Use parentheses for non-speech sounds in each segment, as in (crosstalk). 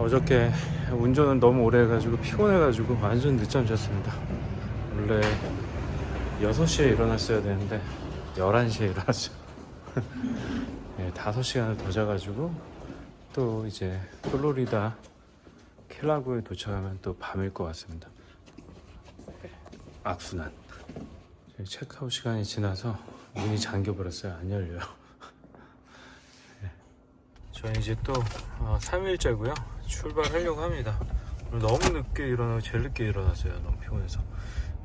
어저께 운전을 너무 오래 해가지고 피곤해가지고 완전 늦잠 잤습니다. 원래 6시에 일어났어야 되는데 11시에 일어났어요. (laughs) 네, 5시간을 더 자가지고 또 이제 플로리다 켈라구에 도착하면 또 밤일 것 같습니다. 네, 악순환. 체크아웃 시간이 지나서 문이 잠겨버렸어요. 안 열려요. (laughs) 저희 이제 또 어, 3일째고요. 출발하려고 합니다. 오늘 너무 늦게 일어나고 제일 늦게 일어났어요. 너무 피곤해서.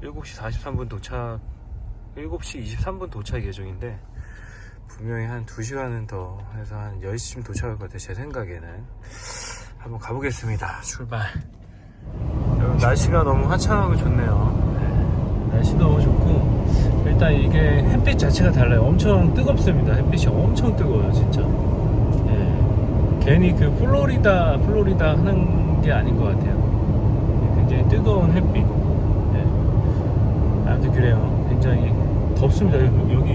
7시 43분 도착, 7시 23분 도착 예정인데 분명히 한 2시간은 더 해서 한 10시쯤 도착할 것 같아요. 제 생각에는. 한번 가보겠습니다. 출발. 여러분, 날씨가 너무 화창하고 좋네요. 네, 날씨 너무 좋고 일단 이게 햇빛 자체가 달라요. 엄청 뜨겁습니다. 햇빛이 엄청 뜨거워요, 진짜. 예, 괜히 그 플로리다 플로리다 하는 게 아닌 것 같아요. 예, 굉장히 뜨거운 햇빛. 예. 아무튼 그래요. 굉장히 덥습니다. 여기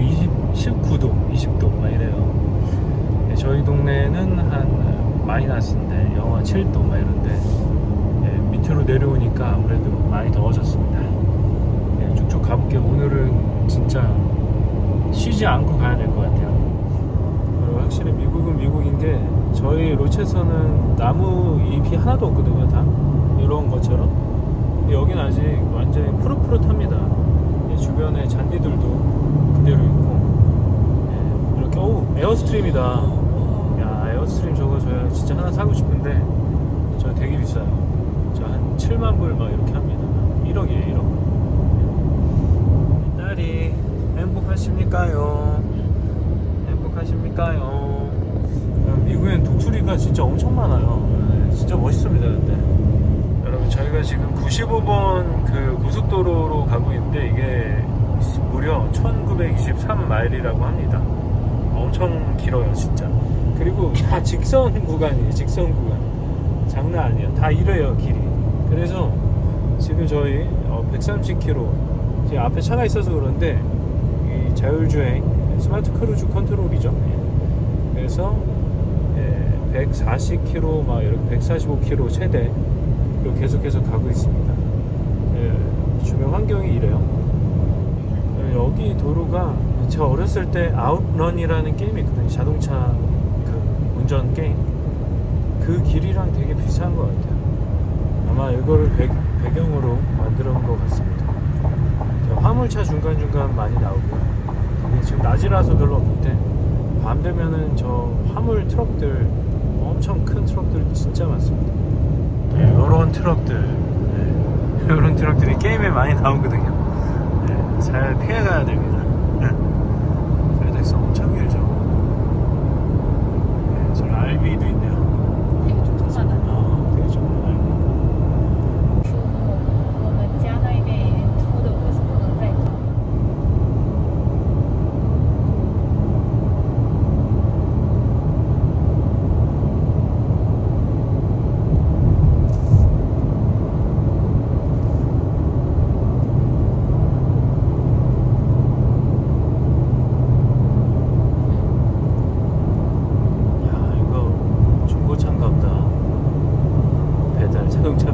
20, 19도, 20도 막 이래요. 예, 저희 동네는 한 마이너스인데 영하 7도 막 이런데 예, 밑으로 내려오니까 아무래도 많이 더워졌습니다. 예, 쭉쭉 가볼게요. 오늘은 진짜 쉬지 않고 가야 될 것 같아요. 그리고 확실히 미국은 미국인 게 저희 로체서는 나무 잎이 하나도 없거든요 다. 이런 것처럼. 근데 여긴 아직 완전히 푸릇푸릇합니다. 예, 주변에 잔디들도 그대로 있고. 예, 이렇게 어우 에어스트림이다. 야 에어스트림 저거 저 진짜 하나 사고 싶은데 저 되게 비싸요. 저 한 7만 불 막 이렇게 합니다. 1억이에요 1억. 딸이 행복하십니까요? 행복하십니까요? 미국엔 독수리가 진짜 엄청 많아요. 네, 진짜 멋있습니다, 근데. 여러분, 저희가 지금 95번 그 고속도로로 가고 있는데 이게 무려 1923마일이라고 합니다. 엄청 길어요, 진짜. 그리고 다 직선 구간이에요, 직선 구간. 장난 아니에요. 다 이래요, 길이. 그래서 지금 저희 130km, 지금 앞에 차가 있어서 그런데 이 자율주행 스마트 크루즈 컨트롤이죠. 예. 그래서 140km 막 이렇게 145km 최대 로 계속해서 가고 있습니다. 예, 주변 환경이 이래요. 예, 여기 도로가 제가 어렸을 때 아웃런이라는 게임이 있거든요. 자동차 그 운전 게임. 그 길이랑 되게 비슷한 것 같아요. 아마 이거를 배, 배경으로 만들어 온것 같습니다. 화물차 중간중간 많이 나오고요. 지금 낮이라서 별로 없는데 밤 되면은 저 화물 트럭들 엄청 큰 트럭들이 진짜 많습니다. 이런 트럭들, 이런 트럭들이 게임에 많이 나오거든요. 네, 잘 피해가야 됩니다. 페덱스 엄청 길죠. 네, 저 RB도 있 자동차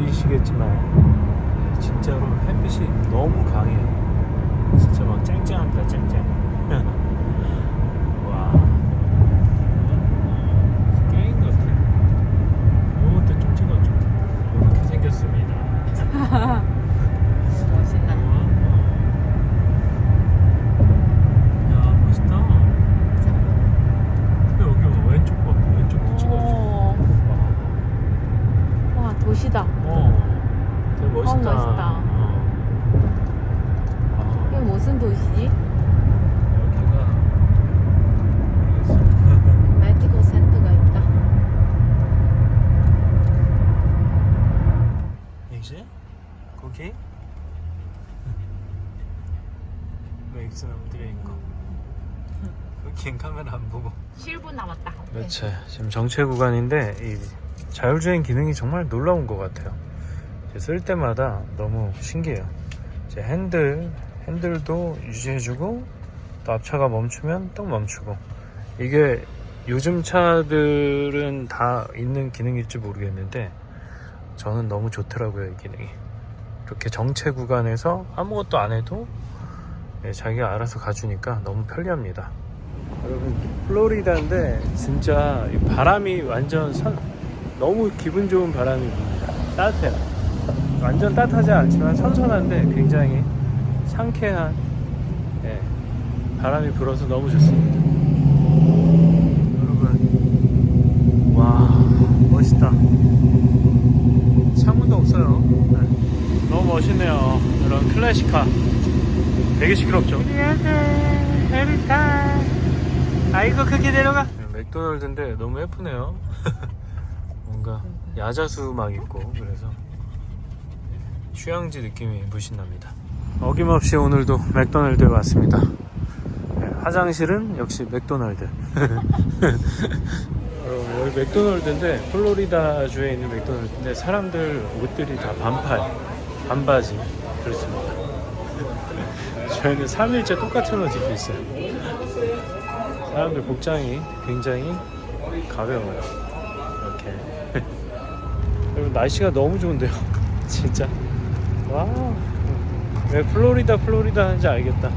느끼시겠지만 네, 진짜로 햇빛이 너무 강해요. 진짜 막 쨍쨍합니다 쨍쨍 와 게임 같아 이것도 좀 찍어줘 이렇게 생겼습니다 멋있다. 야 멋있다 근데 여기 왼쪽 봐 왼쪽도 찍어줘 오, 와 도시다. 어, 되게 멋있다. 어, 멋있다. 어. 이게 무슨 도시지? 아, 여기가 모르겠어. 메디컬 센터가 있다. 이제 거기 맥스 드레인 거. 긴 카메라 안 보고. 7분 남았다. 그렇지. 지금 정체 구간인데 이 자율주행 기능이 정말 놀라운 것 같아요. 쓸 때마다 너무 신기해요. 이제 핸들 핸들도 유지해주고 또 앞차가 멈추면 또 멈추고 이게 요즘 차들은 다 있는 기능일지 모르겠는데 저는 너무 좋더라고요 이 기능이. 이렇게 정체 구간에서 아무것도 안 해도 예, 자기가 알아서 가주니까 너무 편리합니다. 여러분 플로리다인데 진짜 이 바람이 완전 선 너무 기분 좋은 바람이 붑니다. 따뜻해요. 완전 따뜻하지 않지만 선선한데 굉장히 상쾌한 예, 바람이 불어서 너무 좋습니다. 여러분 와 멋있다. 창문도 없어요. 네. 너무 멋있네요. 이런 클래식카 되게 시끄럽죠 아이고 크게 내려가? 맥도날드인데 너무 예쁘네요. (laughs) 뭔가 야자수 막 있고 그래서 휴양지 느낌이 물씬 납니다. 어김없이 오늘도 맥도날드에 왔습니다. 네, 화장실은 역시 맥도날드. 여러분 (laughs) 여기 맥도날드인데 플로리다 주에 있는 맥도날드인데 사람들 옷들이 다 반팔 반바지 그렇습니다. (laughs) 저희는 3일째 똑같은 옷 입고 있어요 사람들 복장이 굉장히 가벼워요. 이렇게. (laughs) 여러분 날씨가 너무 좋은데요. (laughs) 진짜. 와. 왜 플로리다 플로리다 하는지 알겠다.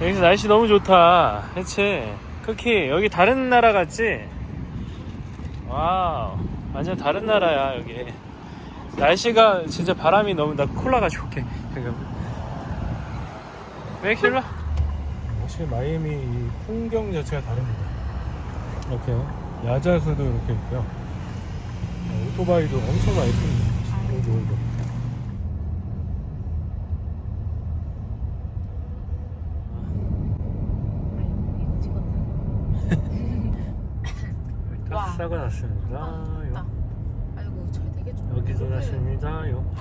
여기서 날씨 너무 좋다. 그치? 크키 여기 다른 나라 같지? 와우. 완전 다른 나라야 여기. 날씨가 진짜 바람이 너무 나 콜라가 좋게 지금. 맥실라. 확실히 마이애미 이 풍경 자체가 다릅니다. 이렇게 야자수도 이렇게 있고요. 어, 오토바이도 엄청 많이 씁니다. 여기 올도. 이거 찍었다. 와. 사고 났습니다. 아, 아이고 잘 되겠죠. 여기도 났습니다요.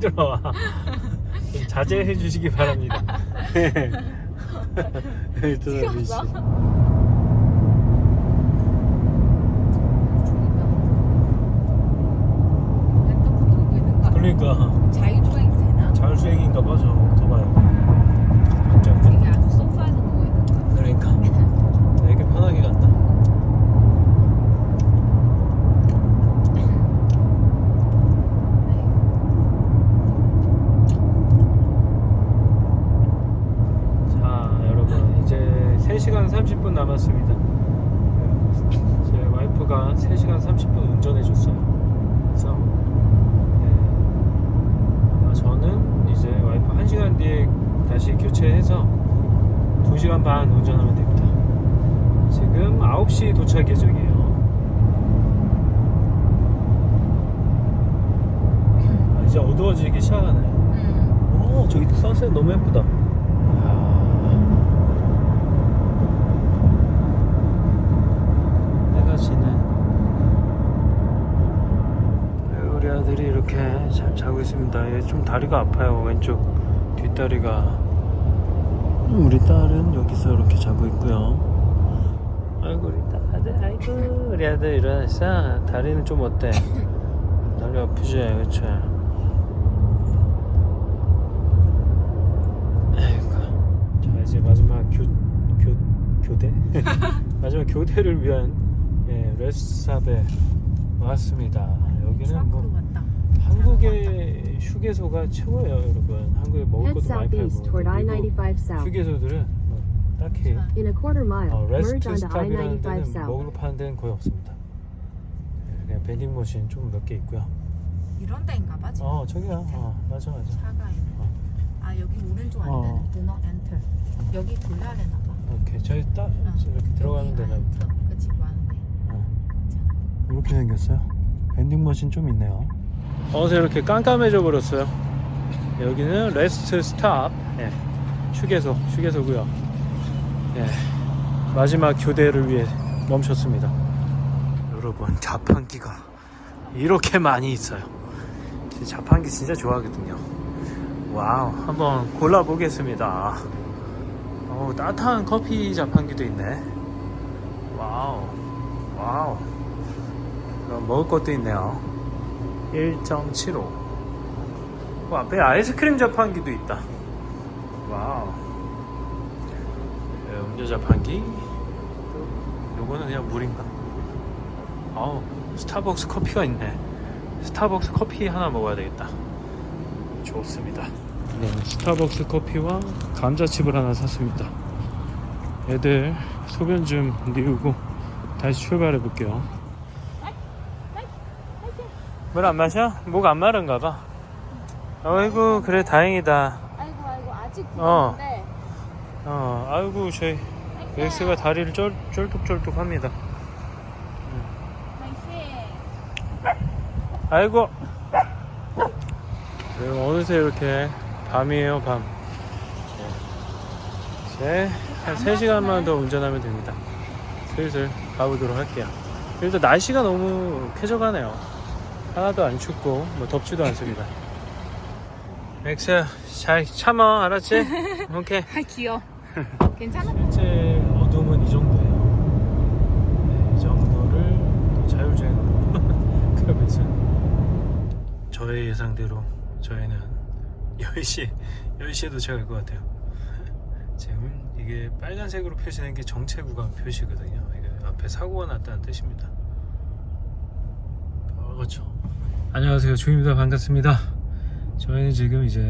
들어와. 좀 자제해 주시기 바랍니다. (laughs) 비치. 있는 거 아니야? 그러니까 자율주행 되나? 자율주행인가 봐, 저 오토바이. 진짜 이게 아주 소파에서 누워 있는 거. 그러니까 되게 편하게 간다. 자, 여러분 이제 3시간 30분 남았습니다. 제 와이프가 3시간 30분 운전해 줬어요. 그래서 네, 아마 저는 이제 와이프 1시간 뒤에 다시 교체해서 2시간 반 운전하면 됩니다. 지금 9시 도착 예정이에요. 아, 이제 어두워지기 시작하네. 음. 오, 저기 선셋 너무 예쁘다. 해가 지네. 네, 우리 아들이 이렇게 잘 자고 있습니다. 얘 좀 다리가 아파요. 왼쪽 뒷다리가. 우리 딸은 여기서 이렇게 자고 있고요. 아이고 우리 아들, 아이고 우리 아들 일어났어. 다리는 좀 어때? (laughs) 다리 아프지, 그렇죠? 아이고. 자 이제 마지막 교, 교, 교대? (laughs) 마지막 교대를 위한 예, 레스트샵에 왔습니다. 여기는 뭐. 한국의 휴게소가 최고예요, 여러분. 한국에 먹을 Head 것도 많이 팔고 southeast toward 그리고 I-95 south. 휴게소들은 뭐 딱히 In a quarter mile, 어, merge 레스트 onto 스탑이라는 I-95 데는 south. 거 파는 데는 거의 없습니다. 예, 그냥 벤딩 머신 좀 몇 개 있고요. 이런 데인가 봐 지금. 어 저기야, 어 맞아 맞아. 차가 있네. 어. 아 여기 오른쪽 어. 아니면 Do not enter. 여기 돌려야 되나 봐. 오케이 저희 딱 어. 이렇게 들어가면 여기 되나 보다. enter. 그치. 어. 이렇게 생겼어요. 밴딩 머신 좀 있네요. 어서 이렇게 깜깜해져 버렸어요. 여기는 레스트 스탑, 예, 휴게소, 휴게소고요. 예, 마지막 교대를 위해 멈췄습니다. 여러분 자판기가 이렇게 많이 있어요. 자판기 진짜 좋아하거든요. 와우, 한번 골라 보겠습니다. 어, 따뜻한 커피 자판기도 있네. 와우, 와우. 그럼 먹을 것도 있네요. 1.75. 그 앞에 아이스크림 자판기도 있다. 와우. 네, 음료 자판기. 또 요거는 그냥 물인가? 아우, 스타벅스 커피가 있네. 스타벅스 커피 하나 먹어야 되겠다. 좋습니다. 네, 스타벅스 커피와 감자칩을 하나 샀습니다. 애들 소변 좀 뉘우고 다시 출발해 볼게요. 물 안 마셔? 목 안 마른가 봐. 어이구 그래 다행이다. 아이고 아이고 아직 어. 부었는데. 어 아이고 저희 엑스가 다리를 쩔, 쩔뚝쩔뚝합니다. 당신. 아이고. 네, 어느새 이렇게 밤이에요 밤. 네. 이제 한 3시간만 더 운전하면 됩니다. 슬슬 가보도록 할게요. 일단 날씨가 너무 쾌적하네요. 하나도 안 춥고 뭐 덥지도 않습니다. 엑스 잘 참아 알았지? (laughs) 오케이. 아 귀여. (laughs) 괜찮아? 실제 어둠은 이 정도예요. 네, 이 정도를 또 자율주행으로 (laughs) 그러면서 저의 예상대로 저희는 10시 10시에 도착할 것 같아요. 지금 이게 빨간색으로 표시된 게 정체 구간 표시거든요. 이게 앞에 사고가 났다는 뜻입니다. 어, 그렇죠. 안녕하세요. 조입니다. 반갑습니다. 저희는 지금 이제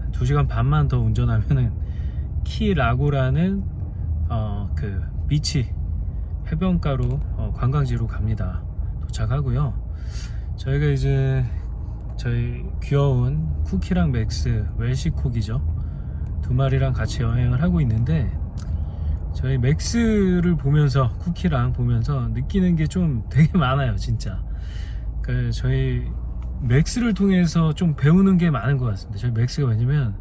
한 2시간 반만 더 운전하면은 키라고라는 어, 그 비치 해변가로 어, 관광지로 갑니다. 도착하고요. 저희가 이제 저희 귀여운 쿠키랑 맥스 웰시 콕이죠. 두 마리랑 같이 여행을 하고 있는데 저희 맥스를 보면서 쿠키랑 보면서 느끼는 게 좀 되게 많아요, 진짜. 그 저희 맥스를 통해서 좀 배우는 게 많은 것 같습니다. 저희 맥스가 왜냐면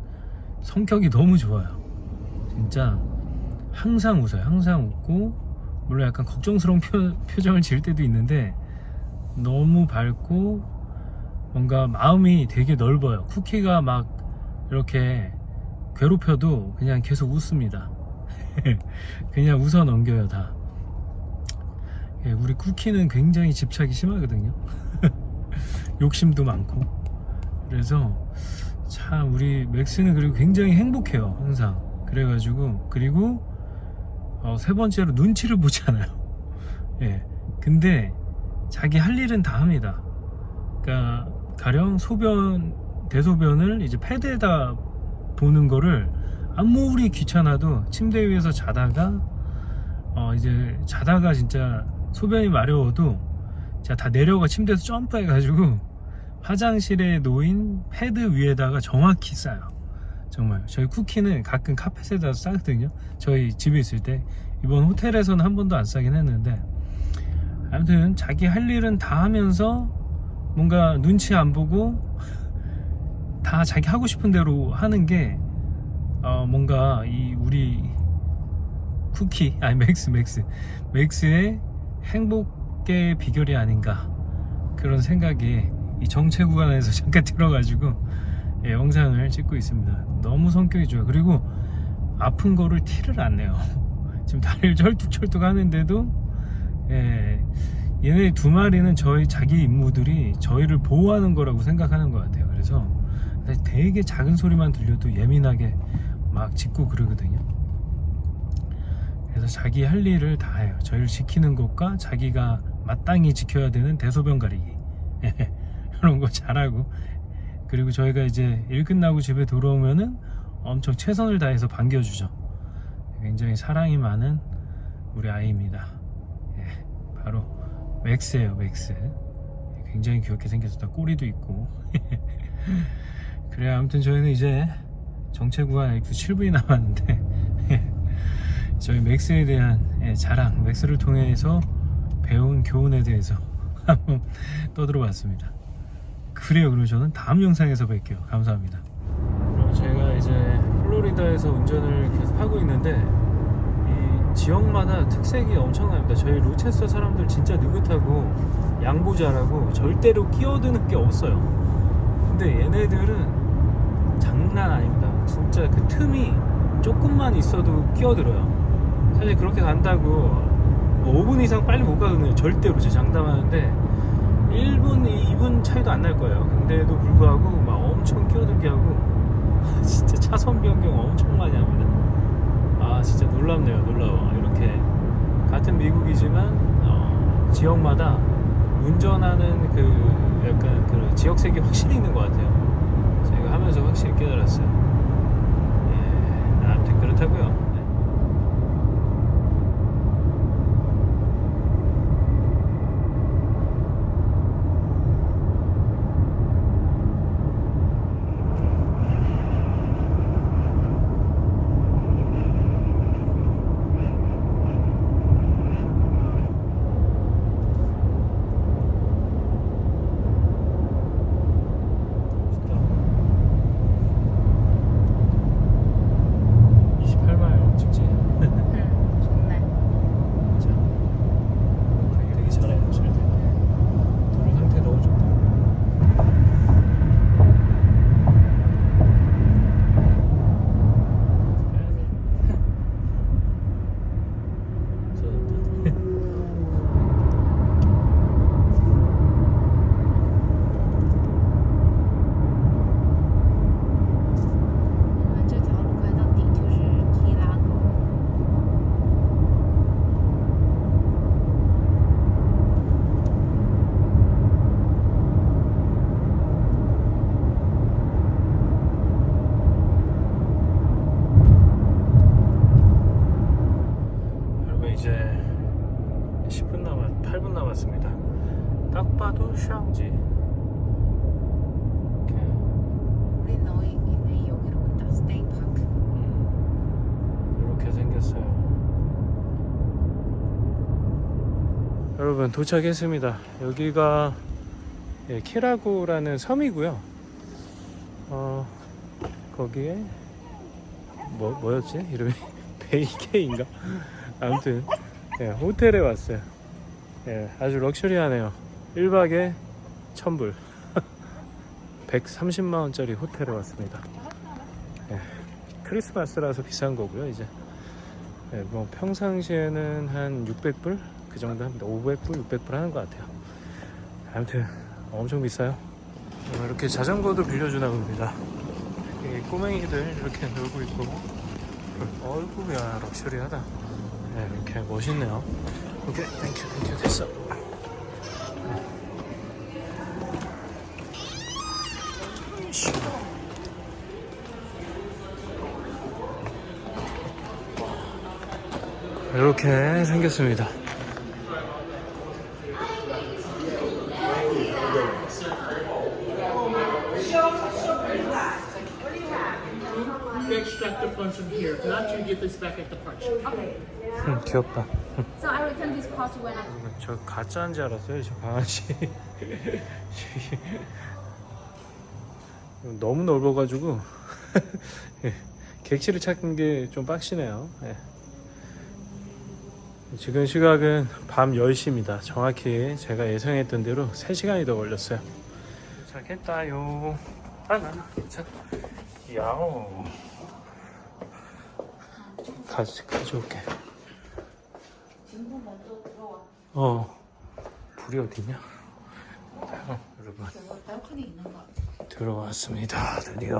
성격이 너무 좋아요. 진짜 항상 웃어요. 항상 웃고 물론 약간 걱정스러운 표, 표정을 지을 때도 있는데 너무 밝고 뭔가 마음이 되게 넓어요. 쿠키가 막 이렇게 괴롭혀도 그냥 계속 웃습니다. (laughs) 그냥 웃어 넘겨요 다. 예, 우리 쿠키는 굉장히 집착이 심하거든요. 욕심도 많고. 그래서 참 우리 맥스는 그리고 굉장히 행복해요 항상. 그래가지고 그리고 어, 세 번째로 눈치를 보지 않아요. (laughs) 예. 근데 자기 할 일은 다 합니다. 그러니까 가령 소변 대소변을 이제 패드에다 보는 거를 아무리 귀찮아도 침대 위에서 자다가 어 이제 자다가 진짜 소변이 마려워도 제가 다 내려가 침대에서 점프해 가지고 화장실에 놓인 패드 위에다가 정확히 싸요. 정말. 저희 쿠키는 가끔 카펫에다 싸거든요. 저희 집에 있을 때. 이번 호텔에서는 한 번도 안 싸긴 했는데. 아무튼 자기 할 일은 다 하면서 뭔가 눈치 안 보고 다 자기 하고 싶은 대로 하는 게 어, 뭔가 이 우리 쿠키 아니 맥스 맥스. 맥스의 행복의 비결이 아닌가. 그런 생각이 이 정체 구간에서 잠깐 들어가지고 예, 영상을 찍고 있습니다. 너무 성격이 좋아요. 그리고 아픈 거를 티를 안 내요. (laughs) 지금 다리를 절뚝절뚝 하는데도 예, 얘네 두 마리는 저희 자기 임무들이 저희를 보호하는 거라고 생각하는 것 같아요. 그래서 되게 작은 소리만 들려도 예민하게 막 짖고 그러거든요. 그래서 자기 할 일을 다 해요. 저희를 지키는 것과 자기가 마땅히 지켜야 되는 대소변 가리기 (laughs) 이런 거 잘하고 그리고 저희가 이제 일 끝나고 집에 들어오면은 엄청 최선을 다해서 반겨주죠. 굉장히 사랑이 많은 우리 아이입니다. 예, 바로 맥스예요, 맥스. 굉장히 귀엽게 생겼다. 꼬리도 있고. (laughs) 그래 아무튼 저희는 이제 정체 구간 입구 7분이 남았는데 (laughs) 저희 맥스에 대한 예, 자랑, 맥스를 통해서 배운 교훈에 대해서 (laughs) 한번 떠들어 봤습니다. 그래요. 그리고 저는 다음 영상에서 뵐게요. 감사합니다. 제가 이제 플로리다에서 운전을 계속 하고 있는데 이 지역마다 특색이 엄청납니다. 저희 로체스터 사람들 진짜 느긋하고 양보 잘하고 절대로 끼어드는 게 없어요. 근데 얘네들은 장난 아닙니다. 진짜 그 틈이 조금만 있어도 끼어들어요. 사실 그렇게 간다고 뭐 5분 이상 빨리 못 가거든요. 절대로 제 장담하는데 1분, 2분 차이도 안 날 거예요. 근데도 불구하고 막 엄청 끼어들게 하고 (laughs) 진짜 차선 변경 엄청 많이 합니다. 아 진짜 놀랍네요. 놀라워. 이렇게 같은 미국이지만 어, 지역마다 운전하는 그 약간 그 지역색이 확실히 있는 것 같아요. 제가 하면서 확실히 깨달았어요. 예, 아무튼 그렇다고요. 여러분 도착했습니다. 여기가 예, 키라고라는 섬이고요. 어 거기에 뭐 뭐였지 이름이 (laughs) 베이케인가? 아무튼 예, 호텔에 왔어요. 예, 아주 럭셔리하네요. 1박에 1000불. 130만 원짜리 호텔에 왔습니다. 예, 크리스마스라서 비싼 거고요, 이제. 네, 뭐 평상시에는 한 600불 그 정도 합니다. 500불, 600불 하는 것 같아요. 아무튼 엄청 비싸요. 어, 이렇게 자전거도 빌려주나 봅니다. 이 꼬맹이들 이렇게 놀고 있고, 어이구야 럭셔리하다. 네, 이렇게 멋있네요. 오케이, 땡큐, 땡큐 됐어. 이렇게 생겼습니다. You funds from here. If not, you get this back at the punch. 음, 귀엽다. So I return this to when I 저 가짜인 줄 알았어요, 저 강아지. (laughs) 너무 넓어가지고 예, (laughs) 객실을 찾는 게 좀 빡시네요. 예. 지금 시각은 밤 10시입니다. 정확히 제가 예상했던 대로 3시간이 더 걸렸어요. 도착했다요. 하나, 자, 야오. 가지, 가져올게. 어, 불이 어디냐? 자, 여러분. 있는 거. 들어왔습니다. 드디어.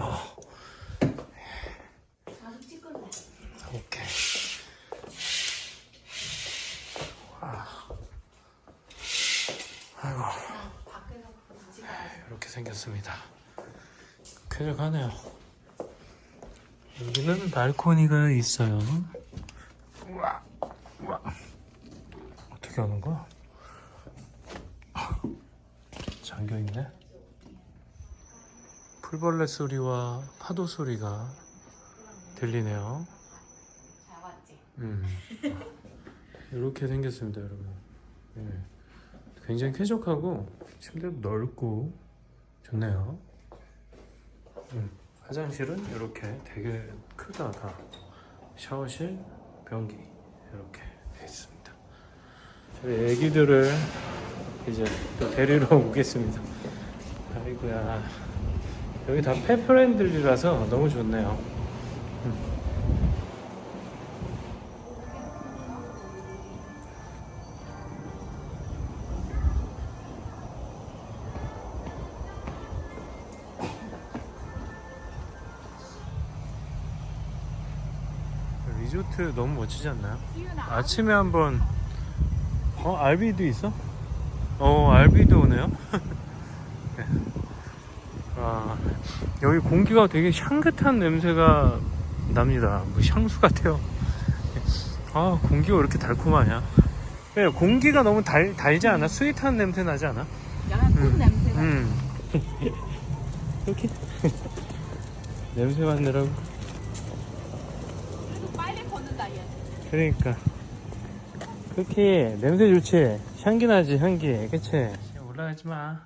오케이. 와. 아이고. 이렇게 생겼습니다. 쾌적하네요. 여기는 발코니가 있어요. 우와, 우와. 어떻게 하는 거야? 잠겨 있네. 풀벌레 소리와 파도 소리가 들리네요. 잘 왔지. 음. (laughs) 이렇게 생겼습니다, 여러분. 예. 굉장히 쾌적하고 침대도 넓고 좋네요. 음. 화장실은 이렇게 되게 크다 다. 샤워실, 변기 이렇게 돼 있습니다. 저희 애기들을 이제 또 데리러 (laughs) 오겠습니다. 아이고야. 여기 다 펫프렌들리라서 너무 좋네요. 리조트 너무 멋지지 않나요? 아침에 한번 어 알비도 있어? 어 알비도 오네요. 네. (laughs) 아 여기 공기가 되게 향긋한 냄새가 납니다. 뭐 향수 같아요. 아 공기가 왜 이렇게 달콤하냐? 왜 공기가 너무 달 달지 않아? 스윗한 냄새 나지 않아? 약간 콩 음. 냄새가. 음. (laughs) 이렇게 (laughs) 냄새 맡느라고. 그래도 빨리 걷는다 얘. 그러니까. 쿠키 냄새 좋지? 향기 나지 향기. 그치? 올라가지 마.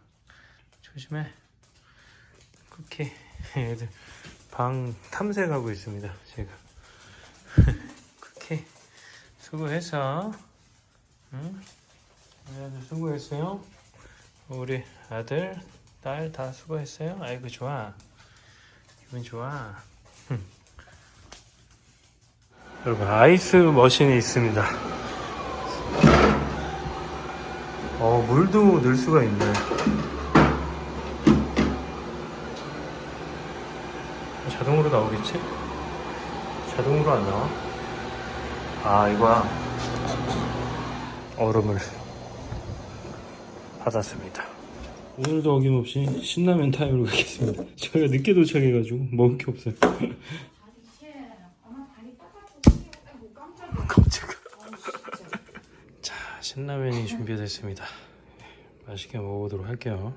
조심해. 쿠키. 얘들 방 탐색하고 있습니다 지금 (laughs) 쿠키 수고했어 응? 우리 아들 수고했어요? 우리 아들 딸 다 수고했어요? 아이고 좋아. 기분 좋아 여러분 아이스 머신이 있습니다. 어 물도 넣을 수가 있네. 자동으로 나오겠지? 자동으로 안 나와? 아 이거야 얼음을 받았습니다. 오늘도 어김없이 신라면 타임으로 가겠습니다. (laughs) 저희가 늦게 도착해가지고 먹을 게 없어요. (laughs) 엄마 다리 따가지고. 아이고 깜짝이야. 깜짝이야. 어, 진짜. 자, 신라면이 준비됐습니다. 맛있게 먹어보도록 할게요.